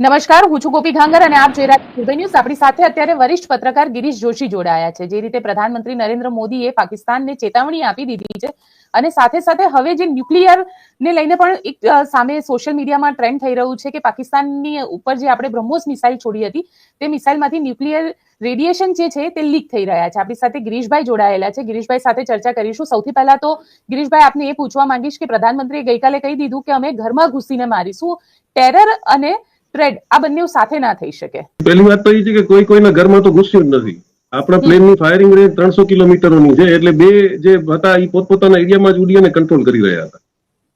નમસ્કાર, હું છું ગોપી ઘાંગર અને આપ જોઈ રહ્યા ન્યૂઝ. આપણી સાથે અત્યારે વરિષ્ઠ પત્રકાર ગિરીશ જોશી જોડાયા છે, જે રીતે પ્રધાનમંત્રી નરેન્દ્ર મોદીએ પાકિસ્તાનને ચેતવણી આપી દીધી છે અને સાથે સાથે હવે જે ન્યુક્લિયર ને લઈને પણ એક સામે સોશિયલ મીડિયામાં ટ્રેન્ડ થઈ રહ્યું છે કે પાકિસ્તાનની ઉપર જે આપણે બ્રહ્મોસ મિસાઇલ છોડી હતી, તે મિસાઇલમાંથી ન્યુક્લિયર રેડિયેશન જે છે તે લીક થઈ રહ્યા છે. આપણી સાથે ગિરીશભાઈ જોડાયેલા છે. ગિરીશભાઈ સાથે ચર્ચા કરીશું. સૌથી પહેલા તો ગિરીશભાઈ, આપને એ પૂછવા માંગીશ કે પ્રધાનમંત્રીએ ગઈકાલે કહી દીધું કે અમે ઘરમાં ઘૂસીને મારીશું. ટેરર અને ટ્રેડ આ બંને સાથે ના થઈ શકે. પહેલી વાત તો એ છે કે કોઈ કોઈના ઘરમાં તો ઘૂસ્યું જ નથી. આપણા પ્લેનની ફાયરિંગ રેન્જ ત્રણસો કિલોમીટરોની છે એટલે બે જે હતા એ પોતપોતાના એરિયામાં જ ઉડી અને કંટ્રોલ કરી રહ્યા હતા.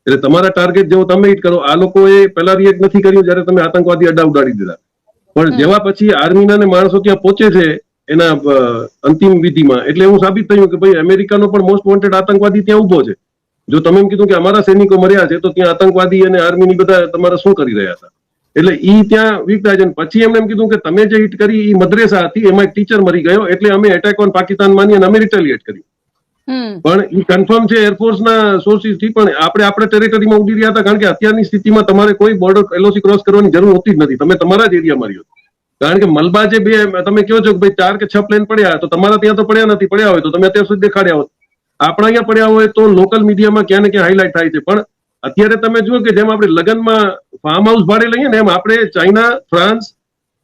એટલે તમારા ટાર્ગેટ જેવો તમે હિટ કરો. આ લોકોએ પહેલા રિએક્ટ નથી કર્યું જયારે તમે આતંકવાદી અડ્ડા ઉડાડી દીધા. પણ જેવા પછી આર્મીના ને માણસો ત્યાં પહોંચે છે એના અંતિમ વિધિમાં. એટલે એવું સાબિત થયું કે ભાઈ અમેરિકાનો પણ મોસ્ટ વોન્ટેડ આતંકવાદી ત્યાં ઊભો છે. જો તમે એમ કીધું કે અમારા સૈનિકો મર્યા છે તો ત્યાં આતંકવાદી અને આર્મીની બધા તમારા શું કરી રહ્યા હતા? એટલે ઈ ત્યાં વીક થાય છે પછી એમણે એમ કીધું કે તમે જે હિટ કરી એ મદ્રેસા હતી એમાં એક ટીચર મરી ગયો એટલે અમે એટેક ઓન પાકિસ્તાન માની અને અમે રિટેલિએટ કરી. પણ એ કન્ફર્મ છે એરફોર્સના સોર્સિસથી પણ આપણે આપણે ટેરિટરીમાં ઉડી રહ્યા હતા કારણ કે અત્યારની સ્થિતિમાં તમારે કોઈ બોર્ડર એલઓસી ક્રોસ કરવાની જરૂર હોતી જ નથી. તમે તમારા જ એરિયામાં રહ્યો કારણ કે મલબા જે બે તમે કહો છો કે ભાઈ ચાર કે છ પ્લેન પડ્યા તો તમારા ત્યાં તો પડ્યા નથી પડ્યા હોય તો તમે અત્યાર સુધી દેખાડ્યા હોત. આપણા અહીંયા પડ્યા હોય તો લોકલ મીડિયામાં ક્યાં ને ક્યાં હાઇલાઇટ થાય છે. પણ અત્યારે તમે જુઓ કે જેમ આપણે લગ્નમાં ફાર્મ હાઉસ ભાડે લઈએ ને એમ આપણે ચાઇના ફ્રાન્સ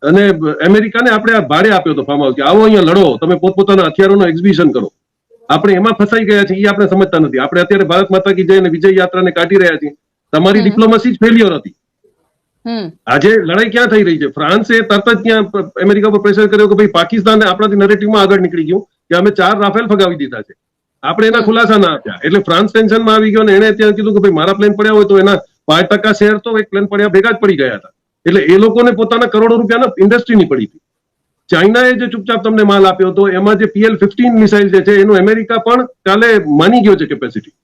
અને અમેરિકાને આપણે આ ભાડે આપ્યો હતો ફાર્મ હાઉસ કે આવો અહીંયા લડો તમે પોતપોતાના હથિયારોનો એક્ઝિબિશન કરો. આપણે એમાં ફસાઈ ગયા છીએ એ આપણે સમજતા નથી. આપણે અત્યારે ભારત માતા કી જય અને વિજય યાત્રાને કાઢી રહ્યા છીએ. તમારી ડિપ્લોમસી જ ફેલ્યોર હતી. આજે લડાઈ ક્યાં થઈ રહી છે? ફ્રાન્સે તરત જ ત્યાં અમેરિકા પર પ્રેશર કર્યો કે ભાઈ પાકિસ્તાન આપણાથી નરેટિવમાં આગળ નીકળી ગયું કે અમે ચાર રાફેલ ફગાવી દીધા છે. આપણે એના ખુલાસા ના આપ્યા એટલે ફ્રાન્સ ટેન્શનમાં આવી ગયો અને એને ત્યાં કીધું કે ભાઈ મારા પ્લેન પડ્યા હોય તો એના પાંચ ટકા શેર તો એક પ્લેન પડ્યા, ભેગા જ પડી ગયા હતા. એટલે એ લોકોને પોતાના કરોડો રૂપિયાના ઇન્ડસ્ટ્રીની પડી હતી. ચાઇનાએ જે ચૂપચાપ તમને માલ આપ્યો હતો, એમાં જે પીએલ ફિફ્ટીન મિસાઇલ જે છે, એનું અમેરિકા પણ કાલે માની ગયો છે કેપેસિટી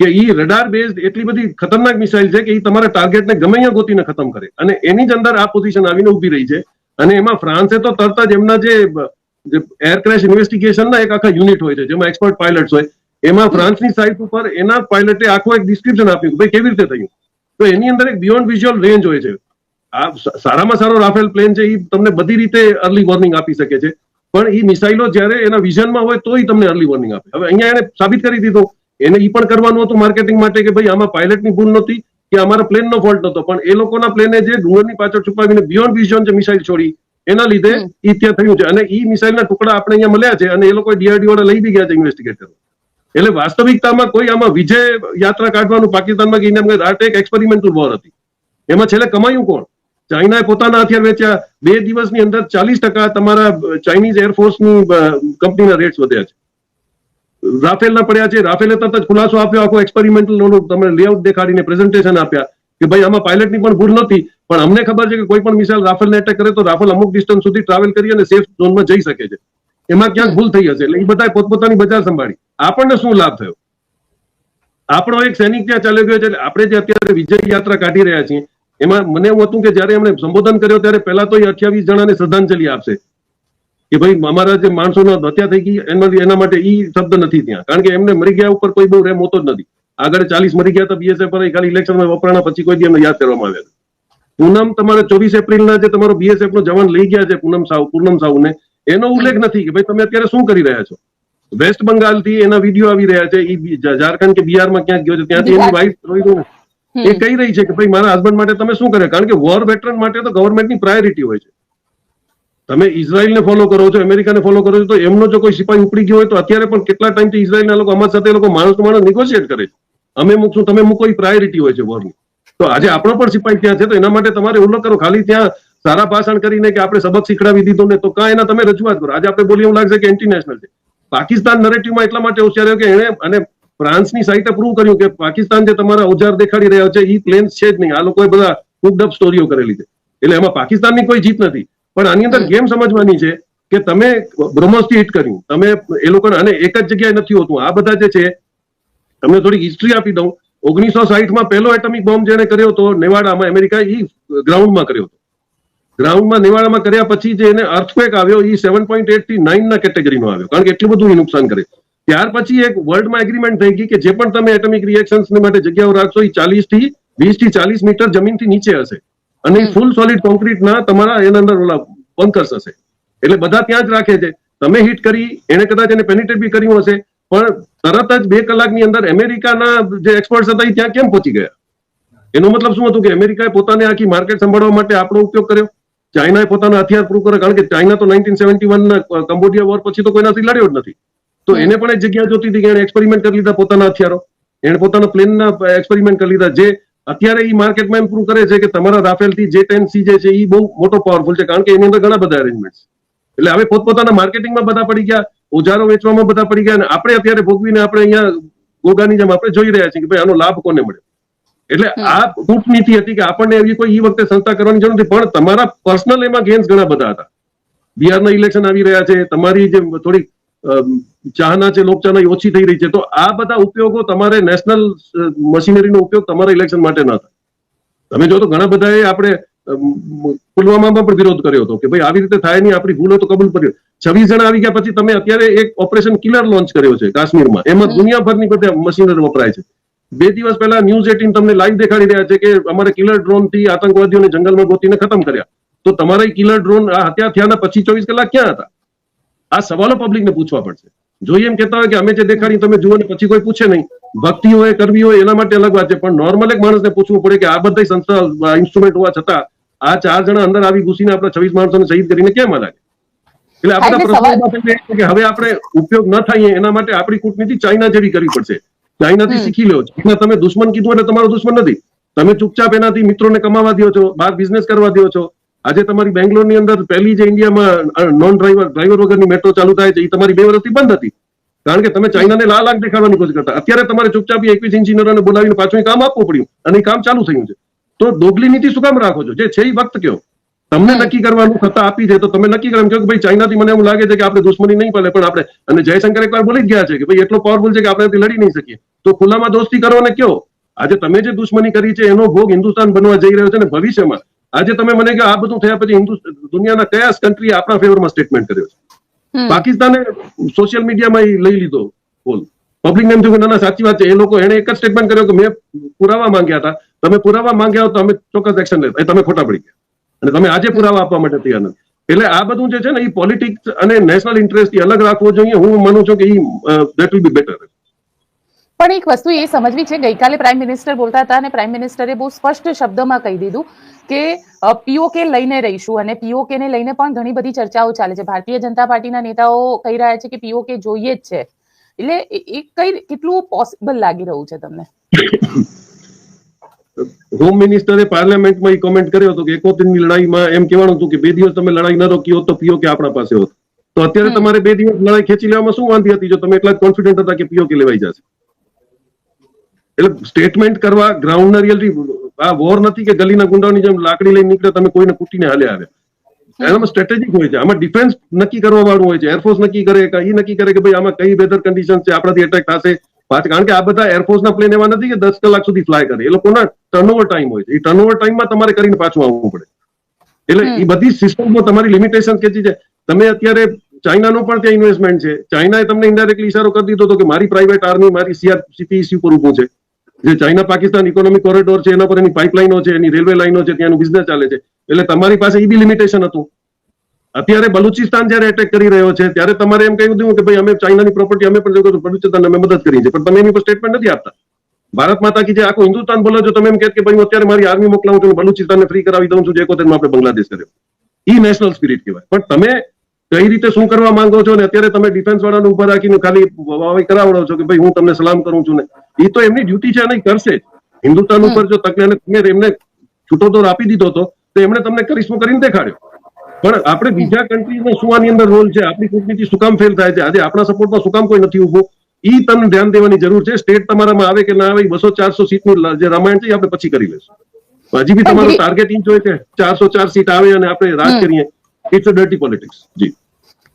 કે ઈ રડાર બેઝડ એટલી બધી ખતરનાક મિસાઇલ છે કે એ તમારા ટાર્ગેટને ગમે અહીંયા ગોતીને ખતમ કરે. અને એની જ અંદર આ પોઝિશન આવીને ઊભી રહી છે. અને એમાં ફ્રાન્સે તો તરત જ એમના જે એર ક્રેશ ઇન્વેસ્ટિગેશનના એક આખા યુનિટ હોય છે, જેમાં એક્સપર્ટ પાયલટ્સ હોય, એમાં ફ્રાન્સની સાઇટ ઉપર એના પાયલટે આખું એક ડિસ્ક્રિપ્શન આપ્યું ભાઈ કેવી રીતે થયું? તો એની અંદર એક બિયોન્ડ વિઝ્યુઅલ રેન્જ હોય છે. આ સારામાં સારો રાફેલ પ્લેન છે એ તમને બધી રીતે અર્લી વોર્નિંગ આપી શકે છે. પણ એ મિસાઇલો જ્યારે એના વિઝનમાં હોય તો એ તમને અર્લી વોર્નિંગ આપે. હવે અહીંયા એને સાબિત કરી દીધો. એને એ પણ કરવાનું હતું માર્કેટિંગ માટે કે ભાઈ આમાં પાયલટની ભૂલ નહોતી કે અમારા પ્લેનનો ફોલ્ટ નહોતો. પણ એ લોકોના પ્લેને જે ડુંગરની પાછળ છુપાવીને બિયોન્ડ વિઝન જે મિસાઇલ છોડી એના લીધે એ ત્યાં થયું છે. અને ઈ મિસાઇલના ટુકડા આપણે અહીંયા મળ્યા છે અને એ લોકો ડીઆરડીઓ લઈ બી ગયા છે ઇન્વેસ્ટિગેટ કરવા. એટલે વાસ્તવિકતામાં કોઈ આમાં વિજય યાત્રા કાઢવાનું પાકિસ્તાનમાં ગઈને એમ આ એક એક્સપેરિમેન્ટલ વોર હતી. એમાં છેલ્લે કમાયું કોણ? ચાઇનાએ પોતાના હથિયાર વેચ્યા. બે દિવસની અંદર ચાલીસ ટકા તમારા ચાઇનીઝ એરફોર્સની કંપનીના રેટ્સ વધ્યા છે. રાફેલના પડ્યા છે. રાફેલે તરત જ ખુલાસો આપ્યો. આખો એક્સપેરિમેન્ટલ તમે લેઆઉટ દેખાડીને પ્રેઝન્ટેશન આપ્યા. કે ભાઈ આમાં પાયલટની પણ ભૂલ નથી, પણ અમને ખબર છે કે કોઈ પણ મિસાઇલ રાફેલને એટેક કરે તો રાફેલ અમુક ડિસ્ટન્સ સુધી ટ્રાવેલ કરી અને સેફ ઝોનમાં જઈ શકે છે. એમાં ક્યાંક ભૂલ થઈ હશે. એટલે એ બધા પોતપોતાની બજાર સંભાળી. આપણને શું લાભ થયો? આપણો એક સૈનિક ત્યાં ચાલ્યો ગયો છે. આપણે જે અત્યારે વિજય યાત્રા કાઢી રહ્યા છીએ, એમાં મને એવું હતું કે જ્યારે એમણે સંબોધન કર્યો ત્યારે પહેલા તો એ અઠ્યાવીસ જણાને શ્રદ્ધાંજલિ આપશે. કે ભાઈ અમારા જે માણસોનો હત્યા થઈ ગઈ, એના માટે ઈ શબ્દ નથી ત્યાં. કારણ કે એમને મરી ગયા ઉપર કોઈ બહુ રેમ હોતો જ નથી. આગળ ચાલીસ મરી ગયા તો બીએસએફ પર ખાલી ઇલેક્શનમાં વપરાણા પછી કોઈ દી એમને યાદ કરવામાં આવ્યા પૂનમ તમારે ચોવીસ એપ્રિલના જે તમારો બીએસએફ નો જવાન લઈ ગયા છે પૂનમ સાવ પૂનમ સાવને એનો ઉલ્લેખ નથી કે ભાઈ તમે અત્યારે શું કરી રહ્યા છો? વેસ્ટ બંગાળથી એના વીડિયો આવી રહ્યા છે એ ઝારખંડ કે બિહારમાં ક્યાંક ગયો છે ત્યાંથી એની વાઈફ એ કહી રહી છે કે ભાઈ મારા હસબન્ડ માટે તમે શું કરે કારણ કે વોર વેટરન માટે તો ગવર્મેન્ટની પ્રાયોરિટી હોય છે. તમે ઇઝરાયલને ફોલો કરો છો, અમેરિકાને ફોલો કરો છો, તો એમનો જો કોઈ સિપાહી ઉપડી ગયો હોય તો અત્યારે પણ કેટલા ટાઈમથી ઇઝરાયલના લોકો, અમારા સાથે લોકો માણસ માણસ નિગોશિએટ કરે છે. અમે મૂકશું તમે મૂકો, એ પ્રાયોરિટી હોય છે વોરની તો આજે આપણો પણ સિપાહી ત્યાં છે, તો એના માટે તમારે ઉલ્લેખ કરો, ખાલી ત્યાં સારા ભાષણ કરીને કે આપણે સબક શીખડાવી દીધો ને, તો કાં એના તમે રજૂઆત કરો. આજે આપણે બોલીએ એવું લાગશે કે ઇન્ટરનેશનલ છે. પાકિસ્તાન નરેટિવમાં એટલા માટે હોશિયાર કે એણે અને ફ્રાન્સની સાઇટે પ્રૂવ કર્યું કે પાકિસ્તાન જે તમારા ઓજાર દેખાડી રહ્યા છે એ પ્લેન્સ છે જ નહીં. આ લોકોએ બધા કુકડ અપ સ્ટોરીઓ કરેલી છે. એટલે એમાં પાકિસ્તાનની કોઈ જીત નથી. પણ આની અંદર ગેમ સમજવાની છે કે તમે બ્રહ્મોસથી હિટ કર્યું. તમે એ લોકોને અને એક જ જગ્યાએ નથી હોતું. આ બધા જે છે તમને થોડીક હિસ્ટ્રી આપી દઉં. ઓગણીસો સાહીઠમાં પહેલો એટમિક બોમ્બ જેને કર્યો હતો નેવાડામાં અમેરિકા ઈ ગ્રાઉન્ડમાં કર્યો હતો. ગ્રાઉન્ડમાં નેવાડામાં કર્યા પછી જે એને અર્થક્વેક આવ્યો એ સેવન પોઈન્ટ એટથી નાઇન ના કેટેગરીનો આવ્યો. કારણ કે એટલું બધું એ નુકસાન કરે. ત્યાર પછી એક વર્લ્ડમાં એગ્રીમેન્ટ થઈ ગઈ કે જે પણ તમે એટમિક રિએક્શન્સ માટે જગ્યાઓ રાખશો એ ચાલીસથી વીસથી ચાલીસ મીટર જમીનથી નીચે હશે. અને. ફૂલ સોલિડ કોન્ક્રીટના તમારા એના અંદર ઓલા બંકર્સ હશે એટલે બધા ત્યાં જ રાખે છે. તમે હિટ કરી એને કદાચ એને પેનિટેટ બી કર્યું હશે પણ તરત જ બે કલાકની અંદર અમેરિકાના જે એક્સપર્ટ્સ હતા એ ત્યાં કેમ પહોંચી ગયા? એનો મતલબ શું હતું કે અમેરિકાએ પોતાને આખી માર્કેટ સંભાળવા માટે આપણો ઉપયોગ કર્યો? ચાઇનાએ પોતાના હથિયાર પ્રૂવ કર્યો. કારણ કે ચાઇના તો nineteen seventy one Cambodia war પછી તો કોઈનાથી લડ્યો જ નથી. તો એને પણ એક જગ્યા જોતી હતી કે એને એક્સપેરિમેન્ટ કરી લીધા પોતાના હથિયારો. એને પોતાના પ્લેનના એક્સપેરિમેન્ટ કરી લીધા. જે અત્યારે એ માર્કેટમાં એમ પ્રૂવ કરે છે કે તમારા રાફેલથી જે ટેન સી જે છે એ બહુ મોટો પાવરફુલ છે કારણ કે એની અંદર ઘણા બધા અરેન્જમેન્ટ એટલે હવે પોતપોતાના માર્કેટિંગમાં બધા પડી ગયા ઓજારો વેચવામાં બધા પડી ગયા અને આપણે અત્યારે ભોગવીને આપણે અહીંયા ગોગાની જેમ આપણે જોઈ રહ્યા છીએ કે ભાઈ આનો લાભ કોને મળે. એટલે આ કૂટનીતિ હતી કે આપણને એવી કોઈ ઈ વખતે સંસ્થા કરવાની જરૂર નથી પણ તમારા પર્સનલ એમાં ગેમ્સ ઘણા બધા હતા. બિહારના ઇલેક્શન આવી રહ્યા છે તમારી જે થોડી ચાહના છે લોકચાહના એ ઓછી થઈ રહી છે. તો આ બધા ઉપયોગો તમારે નેશનલ મશીનરીનો ઉપયોગ તમારા ઇલેક્શન માટે ના થાય. તમે જો તો ઘણા બધાએ આપણે પુલવામામાં પણ વિરોધ કર્યો હતો કે ભાઈ આવી રીતે થાય નહીં આપણી ભૂલો તો કબૂલ કર્યો છવ્વીસ જણા આવી ગયા પછી તમે અત્યારે એક ઓપરેશન કિલર લોન્ચ કર્યો છે કાશ્મીરમાં. એમાં. દુનિયાભરની બધા મશીનરી વપરાય છે. બે દિવસ પહેલા ન્યૂઝ એટીન તમને લાઈવ દેખાડી રહ્યા છે કે અમારે કિલર ડ્રોનથી આતંકવાદીઓને જંગલમાં ગોતીને ખતમ કર્યા. તો તમારા કિલર ડ્રોન આ હત્યા થયાના પછી ચોવીસ કલાક ક્યાં હતા? આ સવાલો પબ્લિકને પૂછવા પડશે. જોઈએ એમ કહેતા હોય કે અમે જે દેખાડી તમે જુઓ ને પછી કોઈ પૂછે નહીં ભક્તિ હોય કરવી હોય એના માટે અલગ વાત છે પણ નોર્મલ એક માણસને પૂછવું પડે કે આ બધા સંસ્થા ઇન્સ્ટ્રુમેન્ટ હોવા છતાં આ ચાર જણા અંદર આવી ઘૂસીને આપણા છવ્વીસ માણસોને શહીદ કરીને કેમ લાગે એટલે આપણા પ્રશ્નો કે હવે આપણે ઉપયોગ ન થાય એના માટે આપણી કૂટનીતિ ચાઇના જેવી કરવી પડશે. ચાઇનાથી શીખી લો ચાઇના તમે દુશ્મન કીધું એટલે તમારો દુશ્મન નથી. તમે ચૂપચાપ એનાથી મિત્રોને કમાવા દો છો બહાર બિઝનેસ કરવા દો છો. આજે તમારી બેંગ્લોરની અંદર પહેલી જે ઇન્ડિયામાં નોન ડ્રાઈવર ડ્રાઈવર વગરની મેટ્રો ચાલુ થાય છે એ તમારી બે વર્ષથી બંધ હતી. કારણ કે તમે ચાઇનાને લાલ આંખ દેખાડવાની કોશિશ કરતા. અત્યારે તમારે ચૂપચાપ એકવીસ ઇન્જિનિયરોને બોલાવીને પાછું કામ આપવું પડ્યું અને એ કામ ચાલુ થયું છે. તો દોગલી નીતિ શું કામ રાખો છો? જે છે એ વખત કયો? તમને નક્કી કરવાનું સત્તા આપી છે તો તમે નક્કી કરો કે ભાઈ ચાઇનાથી મને એવું લાગે છે કે આપણે દુશ્મની નહીં પડે પણ આપણે અને જયશંકર એકવાર બોલી જ ગયા છે કે ભાઈ એટલો પાવરફુલ છે કે આપણે લડી નહીં શકીએ. તો ખુલ્લામાં દોસ્તી કરો ને કયો? આજે તમે જે દુશ્મની કરી છે એનો ભોગ હિન્દુસ્તાન બનવા જઈ રહ્યો છે ને ભવિષ્યમાં આજે તમે મને કે આ બધું થયા પછી હિન્દુ દુનિયાના કયા કન્ટ્રી આપણા ફેવરમાં સ્ટેટમેન્ટ કર્યો છે? પાકિસ્તાને સોશિયલ મીડિયામાં લઈ લીધો બોલ પબ્લિક એમ થયું કે ના સાચી વાત છે. એ લોકો એને એક જ સ્ટેટમેન્ટ કર્યો કે મેં પુરાવા માંગ્યા હતા. તમે પુરાવા માંગ્યા હો તો અમે ચોક્કસ એક્શન લેતા. તમે ખોટા પડી ગયા. અને તમે આજે પુરાવા આપવા માટે તૈયાર નથી. એટલે આ બધું જે છે ને એ પોલિટિક્સ અને નેશનલ ઇન્ટરેસ્ટથી અલગ રાખવો જોઈએ. હું માનું છું કે ઈ દેટ વિલ બી બેટર પણ એક વસ્તુ એ સમજવી છે. ગઈકાલે પ્રાઇમ મિનિસ્ટર બોલતા હતા અને પ્રાઇમ મિનિસ્ટરે બહુ સ્પષ્ટ શબ્દમાં કહી દીધું કે પીઓકે લઈને રહીશું અને પીઓકે ને લઈને પણ ઘણી બધી ચર્ચાઓ ચાલે છે. ભારતીય જનતા પાર્ટીના નેતાઓ કહી રહ્યા છે કે પીઓકે જોઈએ જ છે. એટલે એ કઈ કેટલું પોસિબલ લાગી રહ્યું છે તમને? હોમ મિનિસ્ટરે પાર્લામેન્ટમાં એ કોમેન્ટ કર્યો હતો કે એકોતેરની લડાઈમાં એમ કહેવાનું હતું કે બે દિવસ તમે લડાઈ ન રોકી હોત તો પીઓ કે આપણા પાસે હોત. તો અત્યારે તમારે બે દિવસ લડાઈ ખેંચી લેવામાં શું વાંધી હતી જો તમે એટલા કોન્ફિડન્ટ હતા કે પીઓ કે લેવાઈ જશે? એટલે સ્ટેટમેન્ટ કરવા ગ્રાઉન્ડના રિયલિટી આ વોર નથી કે ગલીના ગુંડાઓની જેમ લાકડી લઈને નીકળે તમે કોઈને કૂટીને હાલે આવ્યા. એનામાં સ્ટ્રેટેજિક હોય છે. આમાં ડિફેન્સ નક્કી કરવા વાળું હોય છે. એરફોર્સ નક્કી કરે કે એ નક્કી કરે કે ભાઈ આમાં કઈ વેધર કન્ડિશન છે આપણાથી એટેક થશે. પાછ કારણ કે આ બધા એરફોર્સના પ્લેન એવા નથી કે દસ કલાક સુધી ફ્લાય કરે. એ લોકોના ટર્નઓવર ટાઈમ હોય છે. એ ટર્નઓવર ટાઈમમાં તમારે કરીને પાછું આવવું પડે. એટલે એ બધી સિસ્ટમમાં તમારી લિમિટેશન કેટલી છે તમે અત્યારે ચાઇનાનું પણ ત્યાં ઇન્વેસ્ટમેન્ટ છે. ચાઇનાએ તમને ઇન્ડાયરેક્ટલી ઇશારો કરી દીધો હતો કે મારી પ્રાઇવેટ આર્મી મારી સીઆરસીપીસી ઉપર ઉભું છે. જે ચાઇના પાકિસ્તાન ઇકોનોમિક કોરિડોર છે, એના પર એની પાઇપલાઇનો છે, એની રેલવે લાઇનો છે, ત્યાંનું બિઝનેસ ચાલે છે. એટલે તમારી પાસે એ બી લિમિટેશન હતું. અત્યારે બલુચિસ્તાન જયારે એટેક કરી રહ્યો છે, ત્યારે તમારે એમ કહ્યું હતું કે ભાઈ અમે ચાઇનાની પ્રોપર્ટી અમે પણ બલુચિસ્તાન અમે મદદ કરી છે પણ તમે એની પર સ્ટેટમેન્ટ નથી આપતા. ભારત માતા કી જે આખું હિન્દુસ્તાન બોલો છો તમે એમ કે ભાઈ અત્યારે મારી આર્મી મોકલાવું છું બલુચિસ્તાનને ફ્રી કરાવી દઉં છું, જે એકોતેરમાં આપણે બાંગ્લાદેશ કર્યો. ઈ નેશનલ સ્પિરિટ કહેવાય. પણ તમે કઈ રીતે શું કરવા માંગો છો ને? અત્યારે તમે ડિફેન્સ વાળાને ઊભા રાખીને ખાલી વાવાઈ કરાવડો છો કે ભાઈ હું તમને સલામ કરું છું ને. એ તો એમની ડ્યુટી છે અને કરશે. હિન્દુસ્તાન ઉપર જો તમે એમને છૂટો દોર આપી દીધો હતો તો એમણે તમને કરિશ્મો કરીને દેખાડ્યો. પણ આપણે બીજા કન્ટ્રીઝનો શું આની અંદર રોલ છે? આપણી કૂટનીતિ શું કામ ફેલ થાય છે? આજે આપણા સપોર્ટમાં શું કામ કોઈ નથી ઉભું ઈ તમને ધ્યાન દેવાની જરૂર છે. સ્ટેટ તમારામાં આવે કે ના આવે બસો ચારસો સીટનું જે રામાયણ છે એ આપણે પછી કરી લેશું હજી બી તમારું ટાર્ગેટ ઈ જ હોય કે ચારસો ચાર સીટ આવે અને આપણે રાજ કરીએ. It's a dirty politics ji.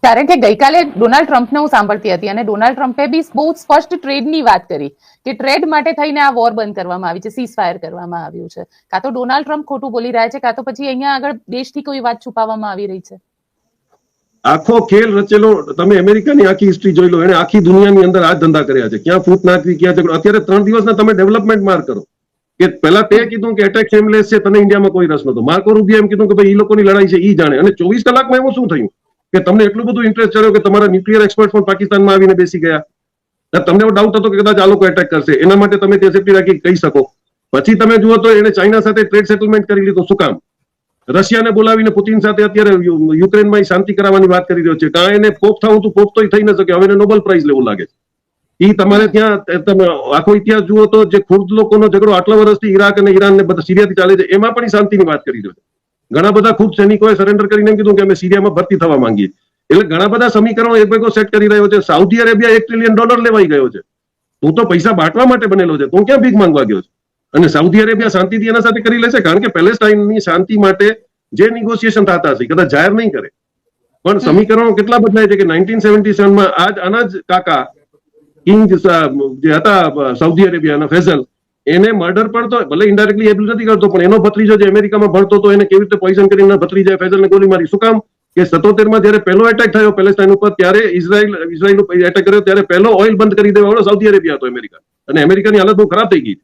કારણ કે ગઈકાલે ડોનાલ્ડ ટ્રમ્પને હું સાંભળતી હતી અને ડોનાલ્ડ ટ્રમ્પે બી બહુ સ્પષ્ટ ટ્રેડની વાત કરી કે ટ્રેડ માટે થઈને આ વોર બંધ કરવામાં આવી છે સીઝ ફાયર કરવામાં આવ્યું છે. કાં તો ડોનાલ્ડ ટ્રમ્પ ખોટું બોલી રહ્યા છે કાં તો પછી અહીંયા આગળ દેશથી કોઈ વાત છુપાવવામાં આવી રહી છે? આખો ખેલ રચેલો તમે અમેરિકાની આખી હિસ્ટ્રી જોઈ લો એને આખી દુનિયાની અંદર આ ધંધા કર્યા છે. ક્યાં ફૂટ નાખવી ક્યાં ઝઘડો અત્યારે ત્રણ દિવસના તમે ડેવલપમેન્ટ માર કરો. કે પહેલા તે કીધું કે એટેક શેમલેસ છે, તને ઇન્ડિયામાં કોઈ રસ નતો માર્કો રૂબિયા એમ કીધું કે ભાઈ એ લોકોની લડાઈ છે, ઈ જાણે. અને ચોવીસ કલાકમાં એવું શું થયું? કે તમને એટલું બધું ઇન્ટરેસ્ટ ચડ્યો કે તમારા ન્યુક્લિયર એક્સપર્ટ પણ પાકિસ્તાનમાં આવીને બેસી ગયા. તમને એવો ડાઉટ હતો કે કદાચ આ લોકો એટેક કરશે. એના માટે તમે તે સેફ્ટી રાખી કહી શકો. પછી તમે જુઓ તો એને ચાઇના સાથે ટ્રેડ સેટલમેન્ટ કરી લીધું. શું કામ? રશિયાને બોલાવીને પુતિન સાથે અત્યારે યુક્રેનમાં શાંતિ કરાવવાની વાત કરી રહ્યો છે. કાં એને પોપ થવું તો પોપ તો થઈ ન શકે. હવે એને નોબેલ પ્રાઇઝ લેવું લાગે છે. તમારે ત્યાં તમે આખો ઇતિહાસ જુઓ તો જે ખુર્દ લોકોનો ઝઘડો આટલા વર્ષથી ઈરાક અને ઈરાન ને બધા સિરિયાથી ચાલે છે, એમાં પણ શાંતિની વાત કરી રહ્યો છે. ઘણા બધા ખુદ સૈનિકોએ સરેન્ડર કરીને કીધું કે અમે સિરિયામાં ભરતી થવા માંગીએ. એટલે ઘણા બધા સમીકરણો એક ભેગો સેટ કરી રહ્યો છે. સાઉદી અરેબિયા એક ટ્રિલિયન ડોલર લેવાઈ ગયો છે. તું તો પૈસા બાંટવા માટે બનેલો છે. તું ક્યાં ભીખ માંગવા ગયો છે? અને સાઉદી અરેબિયા શાંતિથી એના સાથે કરી લેશે? કારણ કે પેલેસ્ટાઇનની શાંતિ માટે જે નિગોશિએશન થતા હશે કદાચ જાહેર નહીં કરે. પણ સમીકરણો કેટલા બદલાય છે કે નાઇન્ટીન સેવન્ટી સેવનમાં આજ આના જ કાકા કિંગ જે હતા સાઉદી અરેબિયાના ફેઝલ, એને મર્ડર પણ તો ભલે ઇન્ડાયરેક્ટલી એ નથી કરતો, પણ એનો ભત્રીજો જે અમેરિકામાં ભણતો હતો, એને કેવી રીતે પોઈઝન કરીને ભત્રીજા ફેઝલને ગોલી મારી? શું કામ? કે સત્તોતેરમાં જયારે પહેલો એટેક થયો પેલેસ્ટાઇન ઉપર, ત્યારે ઇઝરાયલ ઇઝરાયલ એટેક કર્યો, ત્યારે પહેલો ઓઇલ બંધ કરી દેવા વાળો સાઉદી અરેબિયા હતો અમેરિકા. અને અમેરિકાની હાલત બહુ ખરાબ થઈ ગઈ.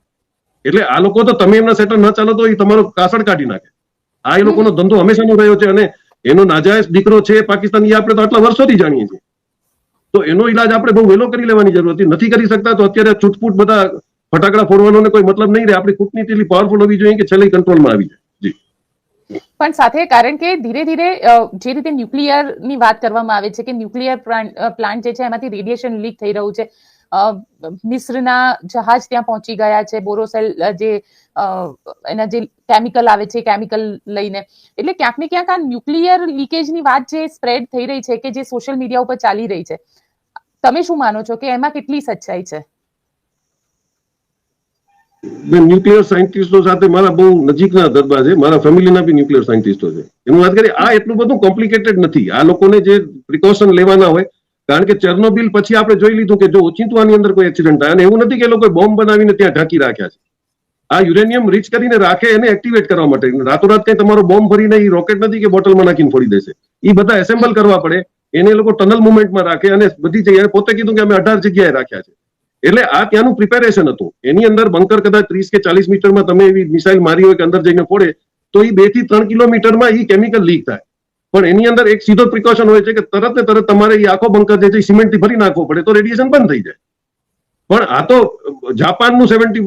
એટલે આ લોકો તો તમે એમના સેટલ ન ચાલો તો એ તમારો કાસડ કાઢી નાખે. આ એ લોકોનો ધંધો હંમેશાનો રહ્યો છે અને એનો નાજાયજ દીકરો છે પાકિસ્તાન આપણે તો આટલા વર્ષોથી જાણીએ છીએ. તો એનો ઈલાજ આપણે બહુ વહેલો કરી લેવાની જરૂર હતી. નથી કરી શકતા તો અત્યારે છૂટપૂટ બધા ફટાકડા ફોડવાનો કોઈ મતલબ નહીં રહે. આપણી કૂટનીતિ એટલી પાવરફુલ હોવી જોઈએ કે છેલ્લે કંટ્રોલમાં આવી જાય. પણ સાથે કારણ કે ધીરે ધીરે જે રીતે ન્યુક્લિયરની વાત કરવામાં આવે છે કે ન્યુક્લિયર પ્લાન્ટ જે છે એમાંથી રેડિયેશન લીક થઈ રહ્યું છે. મિશ્રના જહાજ ત્યાં પહોંચી ગયા છે. બોરોસેલ જે એના જે કેમિકલ આવે છે, કેમિકલ લઈને. એટલે ક્યાંક ને ક્યાંક આ ન્યુક્લિયર લીકેજની વાત જે સ્પ્રેડ થઈ રહી છે કે જે સોશિયલ મીડિયા ઉપર ચાલી રહી છે. તમે શું માનો છો કે એમાં કેટલી સચ્ચાઈ છે? ન્યુક્લિયર સાયન્ટિસ્ટો સાથે મારા બહુ નજીકના દરબા છે. મારા ફેમિલીના બી ન્યુક્લિયર સાયન્ટિસ્ટો છે. એનું વાત કરીએ, આ એટલું બધું કોમ્પ્લિકેટેડ નથી. આ લોકોને જે પ્રિકોશન લેવાના હોય, કારણ કે ચર્નોબિલ પછી આપણે જોઈ લીધું કે જો ઓચિંતું આની અંદર કોઈ એક્સિડન્ટ થાય, અને એવું નથી કે એ લોકોએ બોમ્બ બનાવીને ત્યાં ઢાંકી રાખ્યા છે. આ યુરેનિયમ રીચ કરીને રાખે એને એક્ટિવેટ કરવા માટે. રાતોરાત કઈ તમારો બોમ્બ ભરીને એ રોકેટ નથી કે બોટલમાં નાખીને ફોડી દેશે. એ બધા એસેમ્બલ કરવા પડે. એને લોકો ટનલ મુવમેન્ટમાં રાખે અને બધી જગ્યાએ પોતે કીધું કે અમે અઢાર જગ્યાએ રાખ્યા છે. એટલે આ ત્યાંનું પ્રિપેરેશન હતું. એની અંદર બંકર કદાચ ત્રીસ કે ચાલીસ મીટરમાં તમે એવી મિસાઇલ મારી હોય કે અંદર જઈને ફોડે તો એ બેથી ત્રણ કિલોમીટરમાં એ કેમિકલ લીક થાય. પણ એની અંદર એક સીધો પ્રિકોશન હોય છે કે તરત ને તરત તમારે એ આખો બંકર જે છે સિમેન્ટથી ભરી નાખવો પડે તો રેડિયેશન બંધ થઈ જાય. પણ આ તો જાપાનનું સેવન્ટી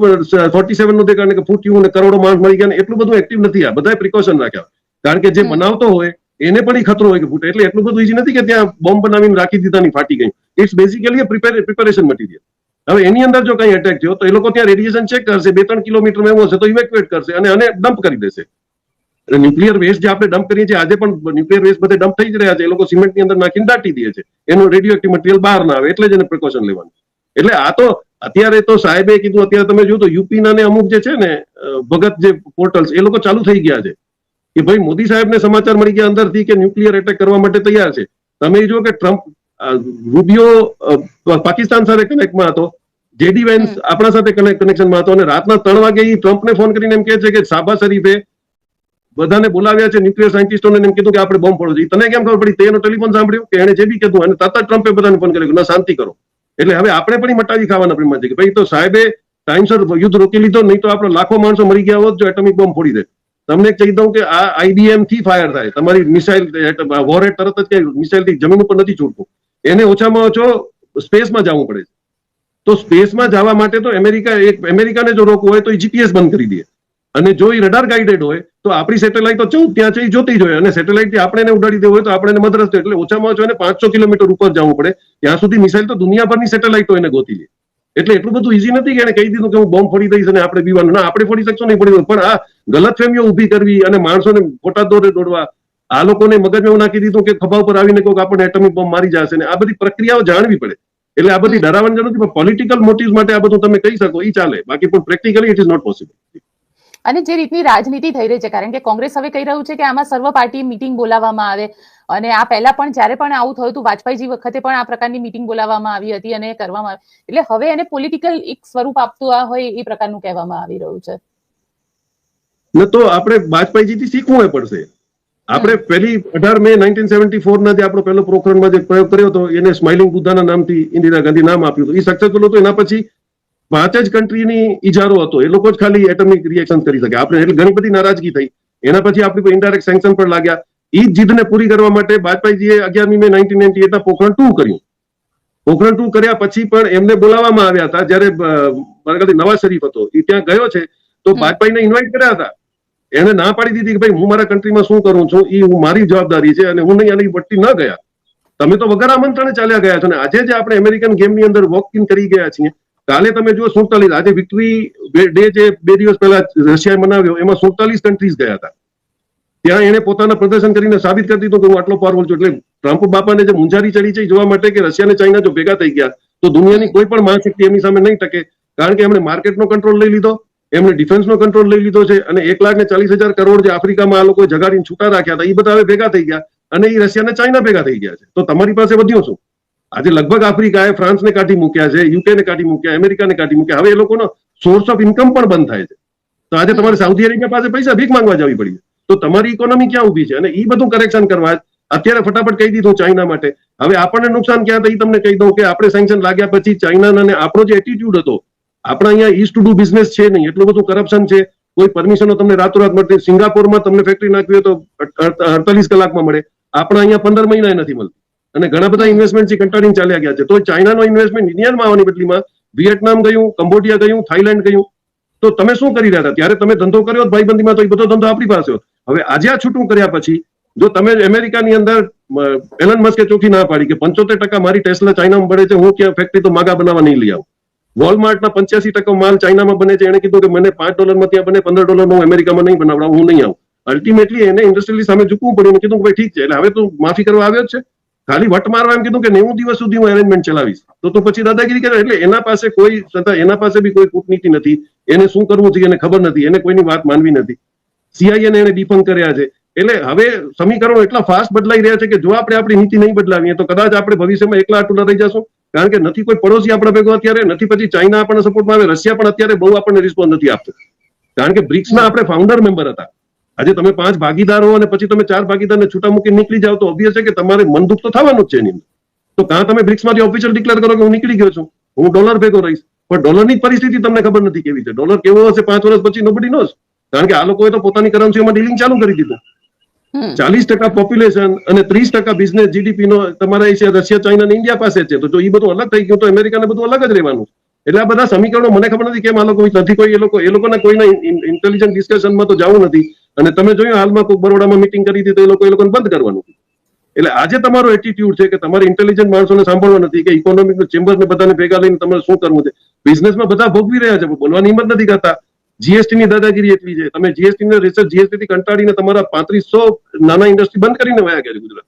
ફોર્ટી સેવનનું કારણ કે ફૂટ્યું ને કરોડો માણસ મરી ગયા એટલું બધું એક્ટિવ નથી. આ બધા પ્રિકોશન રાખ્યા. કારણ કે જે. બનાવતો હોય એને પણ ખતરો હોય કે ફૂટે. એટલે એટલું બધું ઈઝી નથી કે ત્યાં બોમ્બ બનાવીને રાખી દીધા ની ફાટી ગઈ. ઇટ્સ બેઝિકલી પ્રિપેરેશન મટીરિયલ હવે એની અંદર જો કઈ એટેક થયો, તો એ લોકો ત્યાં રેડિયેશન ચેક કરશે, બે ત્રણ કિલોમીટર એવું હશે તો ઇવેક્યુએટ કરશે અને અને ડમ્પ કરી દેશે. ન્યુક્લિયર વેસ્ટ જે આપણે ડમ્પ કરીએ છીએ, આજે પણ ન્યુક્લિયર વેસ્ટ બધે ડમ્પ થઈ જ રહ્યા છે. એ લોકો સિમેન્ટની અંદર નાખીને દાટી દે છે. એનું રેડિયો એક્ટિવ મટીરિયલ બહાર ના આવે, એટલે જ એને પ્રિકોશન લેવાનું. એટલે આ તો અત્યારે તો સાહેબે કીધું, અત્યારે તમે જોયું તો યુપીના ને અમુક જે છે ને ભગત જે પોર્ટલ્સ એ લોકો ચાલુ થઈ ગયા છે. કે ભાઈ મોદી સાહેબને સમાચાર મળી ગયા અંદરથી કે ન્યુક્લિયર એટેક કરવા માટે તૈયાર છે. તમે જો કે ટ્રમ્પ રૂબિયો પાકિસ્તાન સાથે કનેક્ટમાં હતો. JD Vance. આપણા સાથે કનેક્શનમાં હતો અને રાતના ત્રણ વાગે ઈ ટ્રમ્પને ફોન કરીને એમ કહે છે કે સાબા શરીફે બધાને બોલાવ્યા છે ન્યુક્લિયર સાયન્ટિસ્ટોને એમ કીધું કે આપણે બોમ્બ ફોડો જોઈએ. તને કેમ ખબર પડી? તેનો ટેલિફોન સાંભળ્યો કે એને જે બી કીધું અને તરત ટ્રમ્પે બધાને ફોન કર્યો ના શાંતિ કરો. એટલે હવે આપણે પણ મટાવી ખાવાના પ્રમાણ છે કે ભાઈ તો સાહેબે ટાઈમસર યુદ્ધ રોકી લીધો નહીં તો આપણે લાખો માણસો મરી ગયા હોત જો એટમિક બોમ્બ ફોડી દે. તમને કહી દઉં કે આ આઈબીએમથી ફાયર થાય. તમારી મિસાઇલ વોરેટ તરત જ મિસાઇલથી જમીન ઉપર નથી છૂટતું એને ઓછામાં ઓછો સ્પેસમાં જવું પડે છે. તો સ્પેસમાં જવા માટે તો અમેરિકા, એક અમેરિકાને જો રોકવું હોય તો એ જીપીએસ બંધ કરી દે. અને જો એ રડાર ગાઈડેડ હોય, તો આપણી સેટેલાઇટ તો ચૌદ ત્યાં છે, એ જોતી જ હોય. અને સેટેલાઇટથી આપણે ઉડાડી દેવું હોય તો આપણે મદ્રાસ એટલે ઓછામાં ઓછો એને પાંચસો કિલોમીટર ઉપર જવું પડે. ત્યાં સુધી મિસાઇલ તો દુનિયાભરની સેટેલાઇટો એને ગોતી લે. એટલે એટલું બધું ઈઝી નથી કે એને કહી દીધું કે હું બોમ્બ ફોડી દઈશ અને આપણે બીવાનું. ના, આપણે ફોડી શકશો નહીં ફોડી પણ આ ગલતફહેમીઓ ઊભી કરવી અને માણસોને ખોટા દોરે દોડવા, આ લોકોને મગજમાં એવું નાખી દીધું કે ખભા ઉપર આવીને કહું કે આપણને એટમિક બોમ્બ મારી જશે ને આ બધી પ્રક્રિયાઓ જાણવી પડે. એટલે આ બધી ડરાવવાની જરૂર નથી, પણ પોલિટિકલ મોટિવ માટે આ બધું તમે કહી શકો એ ચાલે. બાકી પણ practically it is not possible અને જે રીતની રાજનીતિ થઈ રહી છે કારણ કે કોંગ્રેસ હવે કહી રહ્યું છે કે આમાં સર્વ પાર્ટી મીટિંગ બોલાવવામાં આવે. અને આ પહેલા પણ જ્યારે પણ આવું થયું હતું વાજપેયીજી વખતે પણ આ પ્રકારની મીટિંગ બોલાવવામાં આવી હતી અને કરવામાં આવી. એટલે હવે એને પોલિટિકલ એક સ્વરૂપ આપતું આ હોય એ પ્રકારનું કહેવામાં આવી રહ્યું છે. ને તો આપણે વાજપેયીજીથી શીખવું એ પડશે. આપણે પહેલી અઢાર મે નાઇન્ટીન સેવન્ટી ફોર ના જે આપણો પહેલો પ્રોગ્રામમાં જે પ્રયોગ કર્યો હતો એને સ્માઇલિંગ બુદ્ધાના નામથી ઇન્દિરા ગાંધી નામ આપ્યું હતું. એ સક્સેસફુલ હતું એના પછી પાંચ જ કન્ટ્રીની ઇજારો હતો. એ લોકો જ ખાલી એટમિક રિએક્શન કરી શકે. આપણે એટલે ઘણી બધી નારાજગી થઈ. એના પછી આપણી પર ઇન્ડાયરેક્ટ સેન્કશન પણ લાગ્યા. એ જીદને પૂરી કરવા માટે વાજપેયીજીએ અગિયારમી મે નાઇન્ટીન નાઇન્ટી એટના પોખરણ ટુ કર્યું. પોખરણ ટુ કર્યા પછી પણ એમને બોલાવવામાં આવ્યા હતા. જયારે મારા ખ્યાલથી શરીફ હતો. એ ત્યાં ગયો છે. તો. વાજપેયીને ઇન્વાઇટ કર્યા હતા. એને ના પાડી દીધી કે ભાઈ હું મારા કન્ટ્રીમાં શું કરું છું? એ હું મારી જવાબદારી છે અને હું નહીં આની વટતી ન ગયા. તમે તો વગર આમંત્રણે ચાલ્યા ગયા છો ને. આજે જે આપણે અમેરિકન ગેમની અંદર વોક ઇન કરી ગયા છીએ. કાલે તમે જુઓ સુડતાલીસ, આજે વિક્ટરી ડે જે બે દિવસ પહેલા રશિયાએ મનાવ્યો, એમાં સુડતાલીસ કન્ટ્રીઝ ગયા હતા. ત્યાં એને પોતાના પ્રદર્શન કરીને સાબિત કરી દીધું કે હું આટલો પાવરફુલ છું. એટલે ટ્રમ્પ બાપાને જે મુંજારી ચડી છે જોવા માટે કે રશિયા અને ચાઇના જો ભેગા થઈ ગયા, તો દુનિયાની કોઈ પણ મહાશક્તિ એમની સામે નહીં ટકે. કારણ કે એમણે માર્કેટનો કંટ્રોલ લઈ લીધો, એમણે ડિફેન્સનો કંટ્રોલ લઈ લીધો છે અને એક લાખ ને ચાલીસ હજાર કરોડ જે આફ્રિકામાં આ લોકોએ જગાડીને છૂટા રાખ્યા હતા એ બધા હવે ભેગા થઈ ગયા અને એ રશિયા ચાઇના ભેગા થઈ ગયા છે. તો તમારી પાસે વધ્યું શું? આજે લગભગ આફ્રિકાએ ફ્રાન્સને કાઢી મૂક્યા છે, યુકેને કાઢી મૂક્યા, અમેરિકાને કાઢી મૂક્યા. હવે એ લોકોનો સોર્સ ઓફ ઇન્કમ પણ બંધ થાય છે. તો આજે તમારે સાઉદી અરેબિયા પાસે પૈસા ભીખ માંગવા જવી પડી. તો તમારી ઇકોનોમી ક્યાં ઊભી છે? અને એ બધું કરેક્શન કરવા અત્યારે ફટાફટ કહી દીધું ચાઇના માટે. હવે આપણને નુકસાન ક્યાં થાય તમને કહી દઉં કે આપણે સેન્કશન લાગ્યા પછી ચાઇનાના અને આપણો જે એટીટ્યુડ હતો, આપણા અહીંયા ઈસ્ટ ટુ ડુ બિઝનેસ છે નહીં, એટલું બધું કરપ્શન છે. કોઈ પરમિશનો તમને રાતોરાત મળતી, સિંગાપોરમાં તમને ફેક્ટરી નાખવી હોય તો અડતાલીસ કલાકમાં મળે. આપણા અહીંયા પંદર મહિના નથી મળતી. અને ઘણા બધા ઇન્વેસ્ટમેન્ટ કંટાળીને ચાલ્યા ગયા છે. તો ચાઇનાનો ઇન્વેસ્ટમેન્ટ ઇન્ડિયામાં આવવાની બદલીમાં વિયેટનામ ગયું, કંબોડિયા ગયું થાઈલેન્ડ ગયું. તો તમે શું કરી રહ્યા હતા? ત્યારે તમે ધંધો કર્યો ભાઈબંધીમાં તો એ બધો ધંધો આપણી પાસે હોત. હવે આજે આ છૂટું કર્યા પછી, જો તમે અમેરિકાની અંદર એલન મસ્કે ચોખ્ખી ના પાડી કે પંચોતેર ટકા મારી ટેસ્લા ચાઇનામાં બને છે, હું ક્યાં ફેક્ટરી તો માગા બનાવવા નહીં લઈ આવું. વોલમાર્ટના પંચ્યાસી ટકા માલ ચાઇનામાં બને છે એને કીધું કે મને પાંચ ડોલરમાં ત્યાં બને, પંદર ડોલરનો હું અમેરિકામાં નહીં બનાવડાવું, હું નહીં આવું. અલ્ટિમેટલી એને ઇન્ડસ્ટ્રીયલી સામે ઝૂકવું પડ્યું કીધું કે ભાઈ ઠીક છે, એટલે હવે તો માફી કરવા આવ્યો જ છે. ખાલી વટ મારવા એમ કીધું કે નેવું દિવસ સુધી હું એરેન્જમેન્ટ ચલાવીશ. તો તો પછી દાદાગીરી કરે. એટલે એના પાસે કોઈ છતાં એના પાસે બી કોઈ કૂટનીતિ નથી. એને શું કરવું છે એને ખબર નથી. એને કોઈની વાત માનવી નથી. સીઆઈએ એને ડિફંગ કર્યા છે. એટલે હવે સમીકરણો એટલા ફાસ્ટ બદલાઈ રહ્યા છે કે જો આપણે આપણી નીતિ નહીં બદલાવીએ તો કદાચ આપણે ભવિષ્યમાં એકલા આટલું રહી જશું. કારણ કે નથી કોઈ પડોશી આપણા ભેગો અત્યારે, નથી પછી ચાઇના આપણને સપોર્ટમાં આવે, રશિયા પણ અત્યારે બહુ આપણને રિસ્પોન્સ નથી આપતો. કારણ કે બ્રિક્સના આપણે ફાઉન્ડર મેમ્બર હતા. આજે તમે પાંચ ભાગીદારો અને પછી તમે ચાર ભાગીદારને છૂટા મૂકી નીકળી જાવ તો ઓબ્વિયસ છે કે તમારે મન દુઃખ તો થવાનું જ છે એની. તો કાં તમે બ્રિક્સમાંથી ઓફિશિયલ ડિક્લેર કરો કે હું નીકળી ગયો છું? હું ડોલર ભેગો રહીશ. પણ ડોલરની પરિસ્થિતિ તમને ખબર નથી કેવી છે. ડોલર કેવો હશે પાંચ વર્ષ પછી? નોબડી નો કારણ કે આ લોકોએ તો પોતાની કરન્સીઓમાં ડીલિંગ ચાલુ કરી દીધું. ચાલીસ ટકા પોપ્યુલેશન અને ત્રીસ ટકા બિઝનેસ જીડીપી નો તમારા એ છે રશિયા ચાઇના અને ઇન્ડિયા પાસે છે. તો જો એ બધું અલગ થઈ ગયું તો અમેરિકાને બધું અલગ જ રહેવાનું એટલે આ બધા સમીકરણો મને ખબર નથી કેમ આ લોકો નથી કોઈ એ લોકો, એ લોકોના કોઈના ઇન્ટેલિજન્ટ ડિસ્કશનમાં તો જવું નથી. અને તમે જોયું હાલમાં કોઈ બરોડામાં મિટિંગ કરી હતી તો એ લોકો, એ લોકોને બંધ કરવાનું એટલે આજે તમારો એટીટ્યુડ છે કે તમારે ઇન્ટેલિજન્ટ માણસોને સાંભળવા નથી કે ઇકોનોમિક ચેમ્બર ને બધાને ભેગા લઈને તમારે શું કરવું છે? બિઝનેસમાં બધા ભોગવી રહ્યા છે બોલવાની હિંમત નથી કરતા. જીએસટી ની દાદાગીરી એટલી છે. તમે જીએસટી ને રિસર્ચ જીએસટી થી કંટાળીને તમારા પાંત્રીસો નાના ઇન્ડસ્ટ્રી બંધ કરીને વયા ગયા ગુજરાત.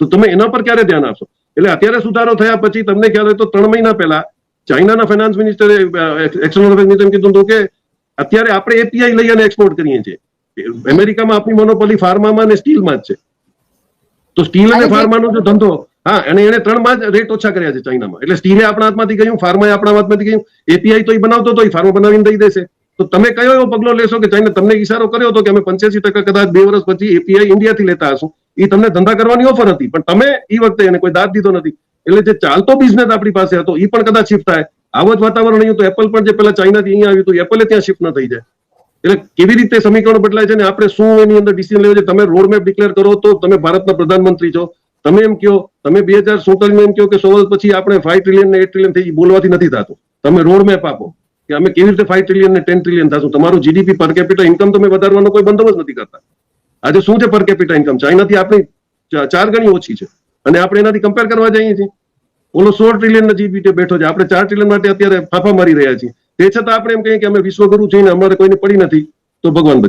તો તમે એના પર ક્યારે ધ્યાન આપશો? એટલે અત્યારે સુધારો થયા પછી તમને ખ્યાલ હોય તો ત્રણ મહિના પહેલા ચાઇનાના ફાઇનાન્સ મિનિસ્ટરે એક્સટર્નલ અફેર્સ મિનિસ્ટરે કીધું હતું કે અત્યારે આપણે એપીઆઈ લઈ અને એક્સપોર્ટ કરીએ છીએ. અમેરિકામાં આપણી મોનોપોલી ફાર્મામાં અને સ્ટીલમાં જ છે. તો સ્ટીલ અને ફાર્માનો જો ધંધો હા અને એને ત્રણમાં જ રેટ ઓછા કર્યા છે ચાઇનામાં એટલે સ્ટીલે આપણા હાથમાંથી ગયું ફાર્માએ આપણા હાથમાંથી ગયું. એપીઆઈ તો એ બનાવતો હતો એ ફાર્મા બનાવીને દઈ દેશે. તો તમે કયો એવો પગલો લેશો કે ચાઇના તમને ઈશારો કર્યો હતો કે અમે પંચ્યાસી ટકા કદાચ બે વર્ષ પછી એપીઆઈ ઇન્ડિયાથી લેતા હશું. એ તમને ધંધા કરવાની ઓફર હતી પણ તમે એ વખતે એને કોઈ દાદ દીધો નથી. એટલે જે ચાલતો બિઝનેસ આપણી પાસે હતો એ પણ કદાચ શિફ્ટ થાય. આવો જ વાતાવરણ અહીં તો એપલ પણ જે પેલા ચાઇનાથી અહીંયા આવ્યું હતું એપલે ત્યાં શિફ્ટ ન થઈ જાય. એટલે કેવી રીતે સમીકરણો બદલાય છે ને આપણે શું એની અંદર ડિસિઝન લેવો છે? તમે રોડ મેપ ડિક્લેર કરો તો તમે ભારતના પ્રધાનમંત્રી છો. તમે એમ કહો, તમે બે હજાર સુડતાલીસ એમ કહો કે સો વર્ષ પછી આપણે ફાઈવ ટ્રિલિયન ને એટ ટ્રિલિયન થઈ બોલવાથી નથી થતું. તમે રોડ મેપ આપો કે અમે કેવી રીતે ફાઈવ ટ્રિલિયન ને ટેન ટ્રિલિયન થશું. તમારું જીડીપી પર કેપિટલ ઇન્કમ તમે વધારવાનો કોઈ બંદોબસ્ત નથી કરતા. આજે શું છે પર કેપિટલ ઇન્કમ ચાઇનાથી આપણી ચાર ગણી ઓછી છે. અને આપણે એનાથી કમ્પેર કરવા જઈએ છીએ. ઓલો સોળ ટ્રિલિયન જીબીટી બેઠો છે. આપણે ચાર ટ્રિલિયન માટે અત્યારે ફાફા મારી રહ્યા છીએ. તે છતાં આપણે એમ કહીએ કે અમે વિશ્વગુરુ છીએ ને અમારે કોઈને પડી નથી, તો ભગવાન બચે.